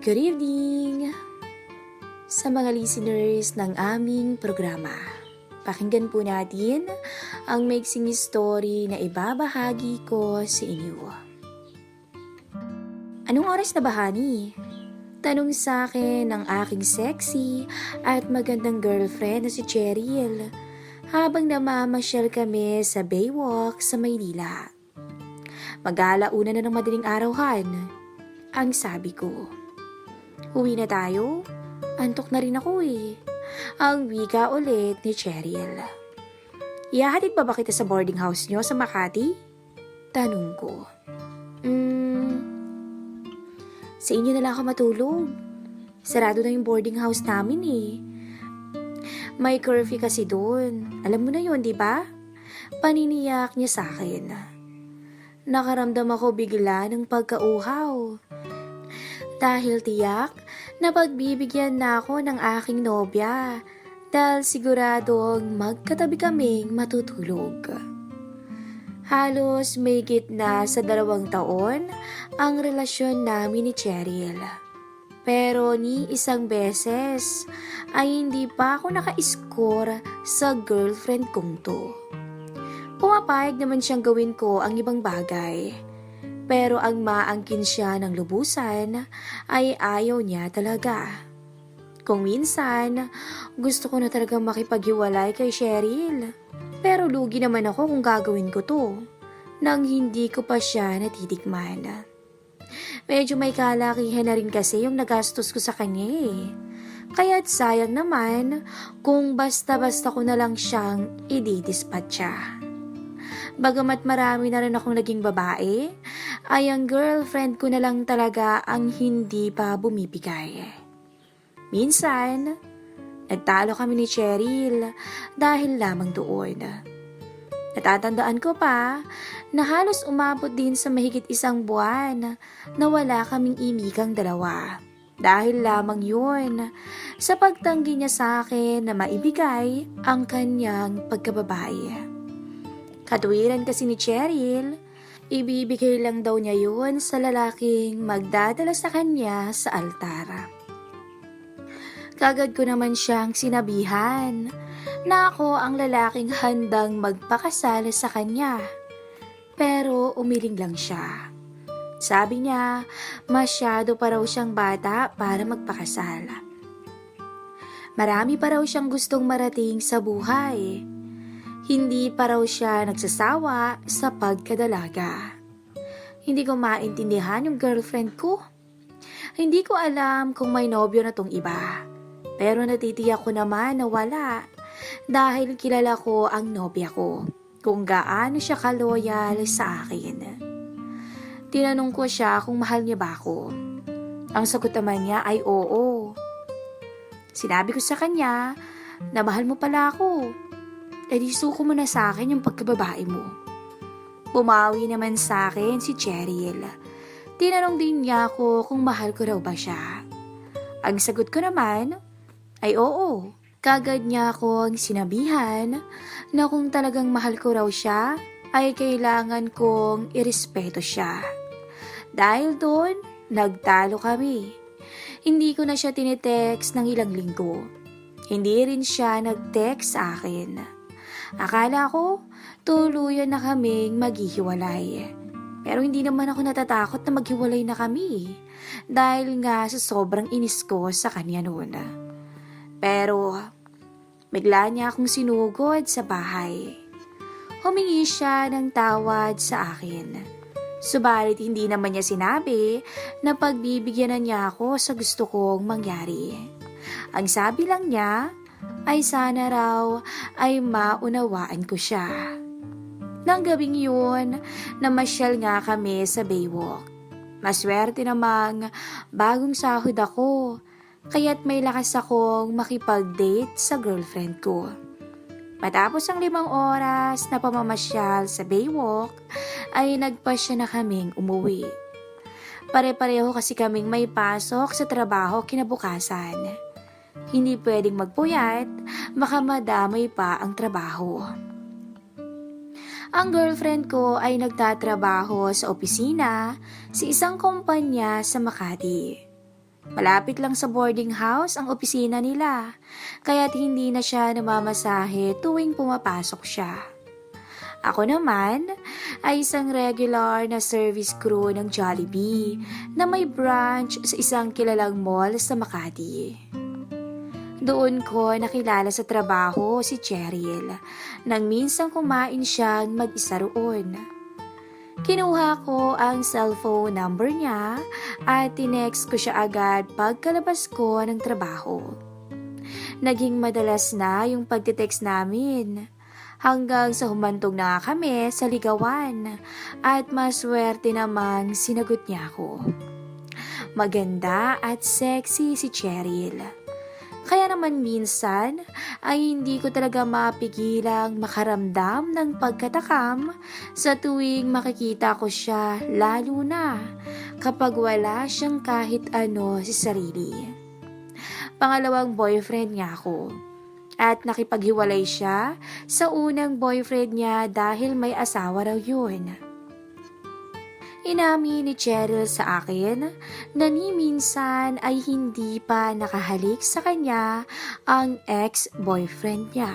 Good evening! Sa mga listeners ng aming programa, pakinggan po natin ang mixing story na ibabahagi ko sa inyo. Anong oras na ba, honey? Tanong sa akin ng aking sexy at magandang girlfriend na si Cheryl habang namamasyal kami sa Baywalk sa Maynila. Mag-aalauna na ng madaling araw, Han. Ang sabi ko. Uwi na tayo? Antok na rin ako eh. Ang wika ulit ni Cheryl. Ihahatid pa ba kita sa boarding house nyo sa Makati? Tanong ko. Hmm, sa inyo na lang ako matulog. Sarado na yung boarding house namin eh. May curfew kasi doon. Alam mo na yon di ba? Paniniyak niya sa akin. Nakaramdam ako bigla ng pagkauhaw. Dahil tiyak na pagbibigyan na ako ng aking nobya dahil siguradong magkatabi kaming matutulog. Halos may gitna sa dalawang taon ang relasyon namin ni Cheryl. Pero ni isang beses ay hindi pa ako naka-score sa girlfriend kong to. Pumapayag naman siyang gawin ko ang ibang bagay. Pero ang maangkin siya ng lubusan ay ayaw niya talaga. Kung minsan, gusto ko na talaga makipaghiwalay kay Cheryl. Pero lugi naman ako kung gagawin ko to nang hindi ko pa siya natitikman. Medyo may kalakihan na rin kasi yung nagastos ko sa kanya eh. Kaya't sayang naman kung basta-basta ko na lang siyang ididispatcha. Bagamat marami na rin akong naging babae, ay ang girlfriend ko na lang talaga ang hindi pa bumibigay. Minsan, nagtalo kami ni Cheryl dahil lamang doon. Natatandaan ko pa na halos umabot din sa mahigit isang buwan na wala kaming imikang dalawa. Dahil lamang yun sa pagtanggi niya sa akin na maibigay ang kanyang pagkababae. Katwiran kasi ni Cheryl, ibibigay lang daw niya yun sa lalaking magdadala sa kanya sa altara. Kagad ko naman siyang sinabihan na ako ang lalaking handang magpakasal sa kanya. Pero umiling lang siya. Sabi niya, masyado pa raw siyang bata para magpakasal. Marami pa raw siyang gustong marating sa buhay. Hindi pa raw siya nagsasawa sa pagkadalaga. Hindi ko maintindihan yung girlfriend ko. Hindi ko alam kung may nobyo na tong iba. Pero natitiyak ko naman na wala dahil kilala ko ang nobya ko kung gaano siya kaloyal sa akin. Tinanong ko siya kung mahal niya ba ako. Ang sagot naman niya ay oo. Sinabi ko sa kanya na mahal mo pala ako. E di suko mo na sa akin yung pagkababae mo. Bumawi naman sa akin si Cheryl. Tinanong din niya ako kung mahal ko raw ba siya. Ang sagot ko naman ay oo. Kagad niya akong sinabihan na kung talagang mahal ko raw siya, ay kailangan kong irespeto siya. Dahil doon, nagtalo kami. Hindi ko na siya tinitext ng ilang linggo. Hindi rin siya nag-text sa akin. Akala ko, tuluyan na kaming maghihiwalay. Pero hindi naman ako natatakot na maghiwalay na kami. Dahil nga sa sobrang inis ko sa kanya noon. Pero, bigla niya akong sinugod sa bahay. Humingi siya ng tawad sa akin. Subalit hindi naman niya sinabi na pagbibigyan niya ako sa gusto kong mangyari. Ang sabi lang niya ay sana raw ay maunawaan ko siya. Nang gabing yun, namasyal nga kami sa Baywalk. Maswerte namang bagong sahod ako, kaya't may lakas akong makipag-date sa girlfriend ko. Matapos ang limang oras na pamamasyal sa Baywalk, ay nagpasya na kaming umuwi. Pare-pareho kasi kaming may pasok sa trabaho kinabukasan. Hindi pwedeng magpuyat, baka madamay pa ang trabaho. Ang girlfriend ko ay nagtatrabaho sa opisina sa isang kumpanya sa Makati. Malapit lang sa boarding house ang opisina nila, kaya't hindi na siya namamasahe tuwing pumapasok siya. Ako naman ay isang regular na service crew ng Jollibee na may branch sa isang kilalang mall sa Makati. Doon ko nakilala sa trabaho si Cheryl nang minsan kumain siyang mag-isa roon. Kinuha ko ang cellphone number niya at tinext ko siya agad pagkalabas ko ng trabaho. Naging madalas na yung pagtitext namin hanggang sa humantong na kami sa ligawan at maswerte namang sinagot niya ako. Maganda at sexy si Cheryl. Kaya naman minsan ay hindi ko talaga mapigilang makaramdam ng pagkatakam sa tuwing makikita ko siya lalo na kapag wala siyang kahit ano sa sarili. Pangalawang boyfriend niya ako at nakipaghiwalay siya sa unang boyfriend niya dahil may asawa raw yun. Inamin ni Cheryl sa akin na ni minsan ay hindi pa nakahalik sa kanya ang ex-boyfriend niya.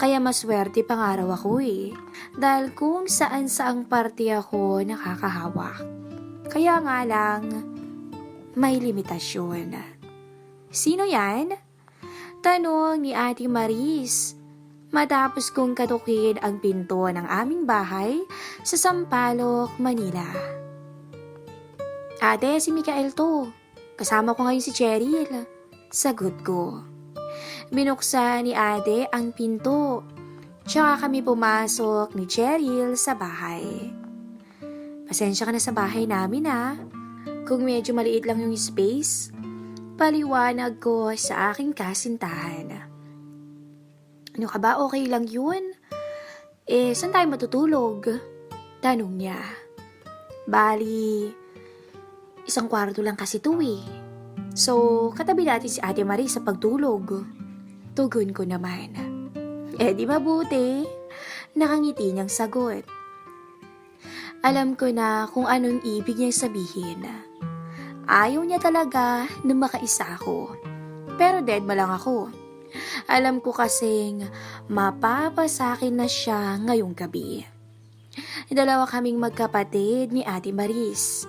Kaya maswerte pang araw ako eh, dahil kung saan saang parte ako nakakahawak. Kaya nga lang, may limitasyon. Sino yan? Tanong ni Ate Maris matapos kong katukin ang pinto ng aming bahay sa Sampaloc, Manila. Ate, si Mikael to. Kasama ko ngayon si Cheryl. Sagot ko. Binuksan ni ate ang pinto. Tsaka kami pumasok ni Cheryl sa bahay. Pasensya ka na sa bahay namin ha. Kung medyo maliit lang yung space, paliwanag ko sa aking kasintahan. Ano ka ba? Okay lang yun? Eh, saan tayo matutulog? Tanong niya. Bali, isang kwarto lang kasi to eh. So, katabi natin si Ate Marie sa pagtulog. Tugon ko naman. Eh, di mabuti. Nakangiti niyang sagot. Alam ko na kung anong ibig niya sabihin. Ayaw niya talaga na makaisa ako. Pero dead ma lang ako. Alam ko kasing mapapasakin na siya ngayong gabi. Dalawa kaming magkapatid ni Ate Maris.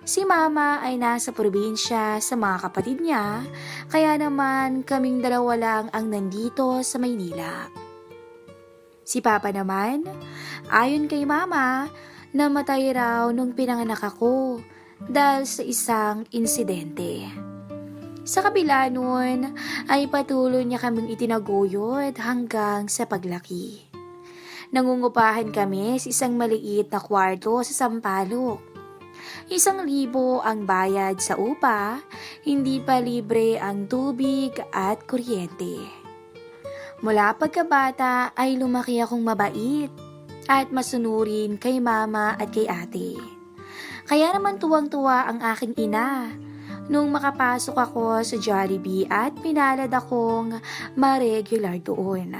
Si Mama ay nasa probinsya sa mga kapatid niya, kaya naman kaming dalawa lang ang nandito sa Maynila. Si Papa naman, ayon kay Mama, namatay raw nung pinanganak ako dahil sa isang insidente. Sa kabila nun, ay patuloy niya kaming itinaguyod hanggang sa paglaki. Nangungupahan kami sa isang maliit na kwarto sa Sampaloc. Isang libo ang bayad sa upa, hindi pa libre ang tubig at kuryente. Mula pagkabata ay lumaki akong mabait at masunurin kay mama at kay ate. Kaya naman tuwang-tuwa ang aking ina nung makapasok ako sa Jollibee at pinalad akong ma-regular doon.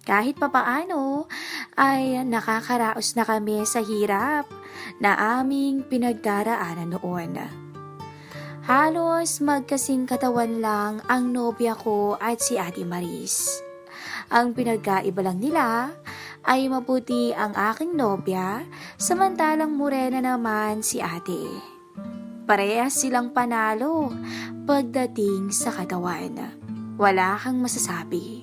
Kahit papaano ay nakakaraos na kami sa hirap na aming pinagdaraanan noon. Halos magkasing katawan lang ang nobya ko at si Ate Maris. Ang pinagkaiba lang nila ay maputi ang aking nobya, samantalang morena naman si ate. Parehas silang panalo pagdating sa katawan. Wala kang masasabi.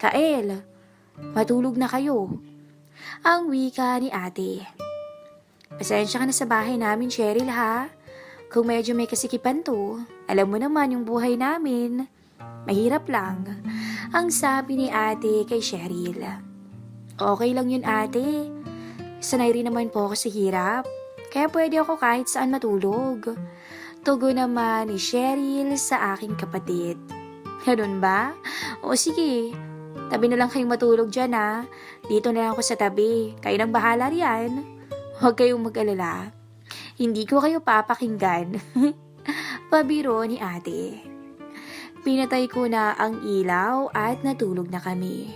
Kael, matulog na kayo. Ang wika ni ate. Pasensya ka na sa bahay namin, Cheryl ha. Kung medyo may kasikipan to, alam mo naman yung buhay namin. Mahirap lang. Ang sabi ni ate kay Cheryl. Okay lang yun ate. Sanay rin naman po ako sa hirap. Kaya pwede ako kahit saan matulog. Tugo naman ni Cheryl sa aking kapatid. Ganun ba? O sige, tabi na lang kayong matulog dyan ha. Dito na lang ako sa tabi. Kayo nang bahala riyan. Huwag kayong mag-alala. Hindi ko kayo papakinggan. Pabiro ni ate. Pinatay ko na ang ilaw at natulog na kami.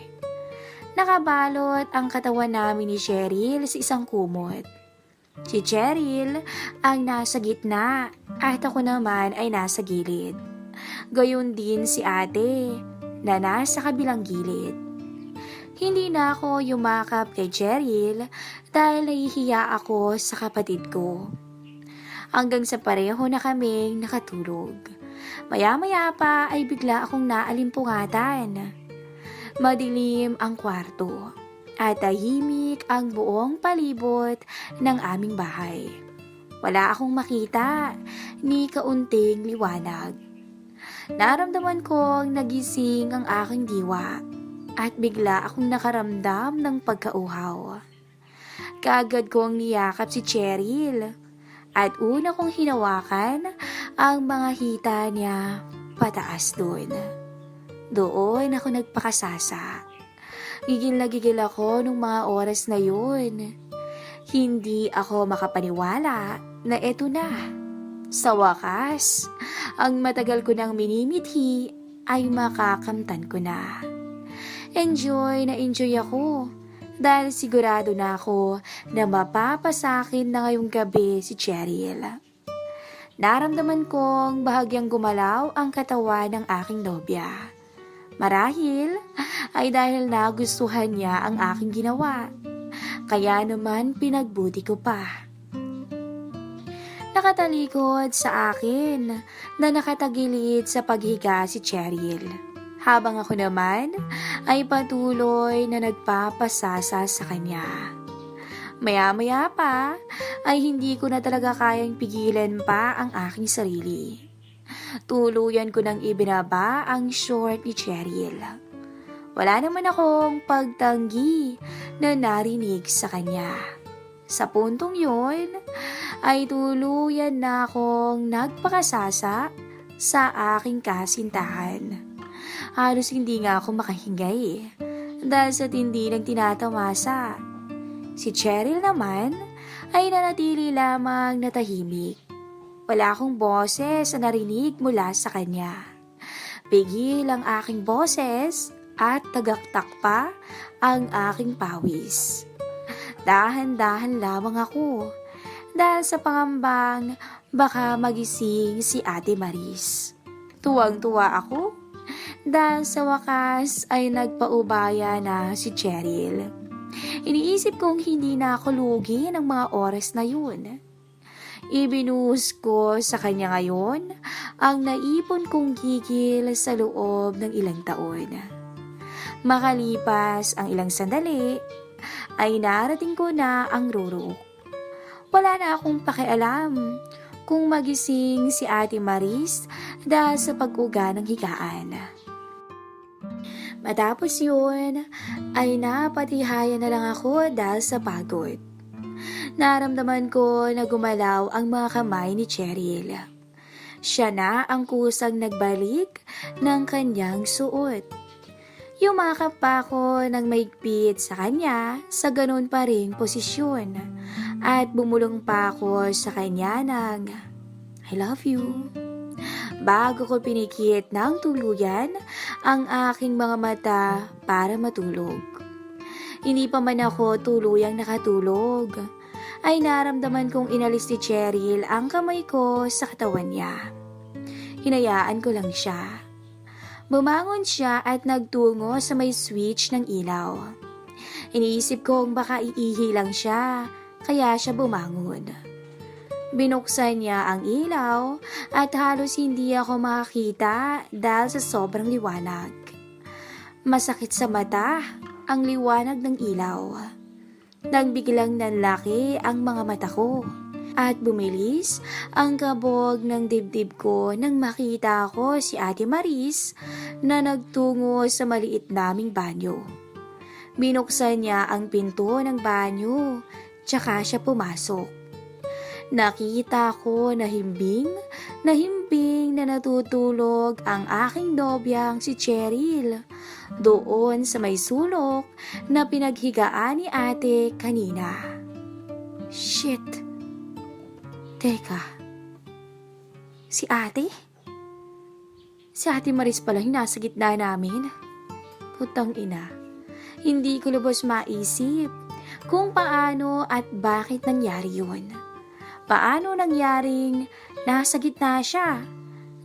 Nakabalot ang katawan namin ni Cheryl sa isang kumot. Si Cheryl ang nasa gitna at ako naman ay nasa gilid. Gayon din si ate na nasa kabilang gilid. Hindi na ako yumakap kay Cheryl dahil nahihiya ako sa kapatid ko. Hanggang sa pareho na kaming nakatulog. Maya-maya pa ay bigla akong naalimpungatan. Madilim ang kwarto at tahimik ang buong palibot ng aming bahay. Wala akong makita ni kaunting liwanag. Naramdaman kong nagising ang aking diwa at bigla akong nakaramdam ng pagkauhaw. Kaagad kong niyakap si Cheryl at una kong hinawakan ang mga hita niya pataas doon. Doon ako nagpakasasa. Gigil na gigil ako nung mga oras na yun. Hindi ako makapaniwala na eto na. Sa wakas, ang matagal ko nang minimithi ay makakamtan ko na. Enjoy na enjoy ako dahil sigurado na ako na mapapasakin na ngayong gabi si Cheryl. Naramdaman kong bahagyang gumalaw ang katawan ng aking nobya. Marahil ay dahil nagustuhan niya ang aking ginawa. Kaya naman pinagbuti ko pa. Nakatalikod sa akin na nakatagilid sa paghiga si Cheryl. Habang ako naman ay patuloy na nagpapasasa sa kanya. Maya-maya pa ay hindi ko na talaga kayang pigilan pa ang aking sarili. Tuluyan ko nang ibinaba ang short ni Cheryl. Wala naman akong pagtanggi na narinig sa kanya. Sa puntong yun, ay tuluyan na akong nagpakasasa sa aking kasintahan. Halos hindi nga ako makahinga dahil sa tindi ng tinatamasa. Si Cheryl naman ay nanatili lamang natahimik. Wala akong boses na narinig mula sa kanya. Pigil ang aking boses at tagaktak pa ang aking pawis. Dahan-dahan lamang ako dahil sa pangambang baka magising si Ate Maris. Tuwang-tuwa ako dahil sa wakas ay nagpaubaya na si Cheryl. Iniisip kong hindi na ako lugi ng mga oras na yun. Ibinuhos ko sa kanya ngayon ang naipon kong gigil sa loob ng ilang taon. Makalipas ang ilang sandali, ay narating ko na ang rurok. Wala na akong pakialam kung magising si Ate Maris dahil sa pag-uga ng higaan. Matapos yun, ay napatihayan na lang ako dahil sa pagod. Naramdaman ko na gumalaw ang mga kamay ni Cheryl. Siya na ang kusang nagbalik ng kanyang suot. Yumakap pa ako ng maigpit sa kanya sa ganun pa ring posisyon at bumulong pa ako sa kanya ng I love you. Bago ko pinikit ng tuluyan ang aking mga mata para matulog. Hindi pa man ako tuluyang nakatulog ay naramdaman kong inalis ni Cheryl ang kamay ko sa katawan niya. Hinayaan ko lang siya. Bumangon siya at nagtungo sa may switch ng ilaw. Iniisip kong baka iihi lang siya, kaya siya bumangon. Binuksan niya ang ilaw at halos hindi ako makakita dahil sa sobrang liwanag. Masakit sa mata ang liwanag ng ilaw. Nang biglang nanlaki ang mga mata ko at bumilis ang kabog ng dibdib ko nang makita ko si Ate Maris na nagtungo sa maliit naming banyo. Binuksan niya ang pinto ng banyo, tsaka siya pumasok. Nakita ko na himbing, na himbing na natutulog ang aking nobyang si Cheryl doon sa may sulok na pinaghigaan ni ate kanina. Shit! Teka, si ate? Si ate Maris pala yung nasa gitna namin. Putang ina, hindi ko lubos maisip kung paano at bakit nangyari yun. Paano nangyaring nasa gitna siya?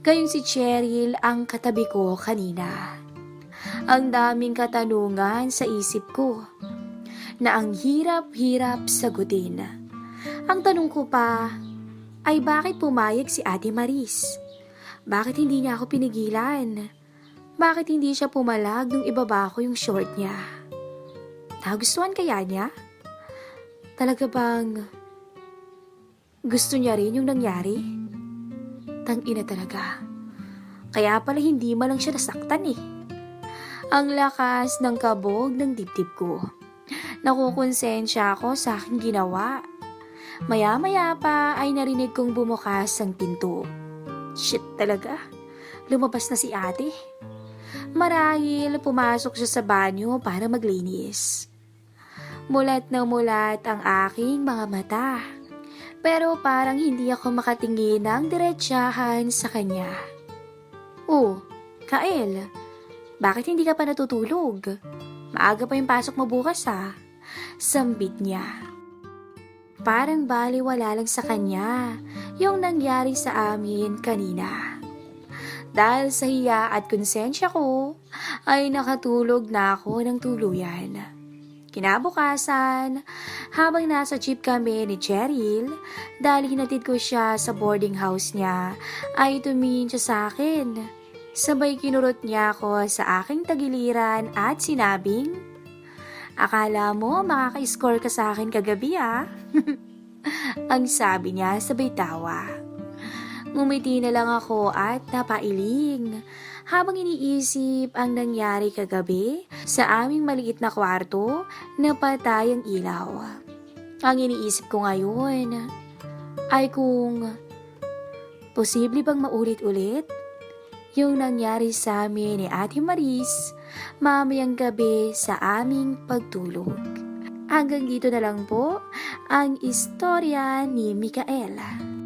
Gayong si Cheryl ang katabi ko kanina. Ang daming katanungan sa isip ko na ang hirap-hirap sagutin. Ang tanong ko pa ay bakit pumayag si Ate Maris? Bakit hindi niya ako pinigilan? Bakit hindi siya pumalag nung ibaba ko yung short niya? Nagustuhan kaya niya? Talaga bang gusto niya rin yung nangyari? Tangina talaga. Kaya pala hindi man lang siya nasaktan eh. Ang lakas ng kabog ng dibdib ko. Nakukonsensya ako sa aking ginawa. Maya-maya pa ay narinig kong bumukas ang pinto. Shit talaga. Lumabas na si ate. Marahil pumasok siya sa banyo para maglinis. Mulat na mulat ang aking mga mata. Pero parang hindi ako makatingin ng diretsahan sa kanya. Oh, Kael, bakit hindi ka pa natutulog? Maaga pa yung pasok mo bukas ha. Sambit niya. Parang baliwala lang sa kanya yung nangyari sa amin kanina. Dahil sa hiya at konsensya ko, ay nakatulog na ako ng tuluyan. Kinabukasan, habang nasa jeep kami ni Cheryl, dahil hinatid ko siya sa boarding house niya, ay tumingin siya sa akin. Sabay kinurot niya ako sa aking tagiliran at sinabing, Akala mo makaka-score ka sa akin kagabi ah? Ang sabi niya sabay tawa. Ngumiti na lang ako at napailing habang iniisip ang nangyari kagabi sa aming maliit na kwarto na patay ang ilaw. Ang iniisip ko ngayon ay kung posible bang maulit-ulit yung nangyari sa amin ni Ate Maris mamayang gabi sa aming pagtulog. Hanggang dito na lang po ang istorya ni Mikaela.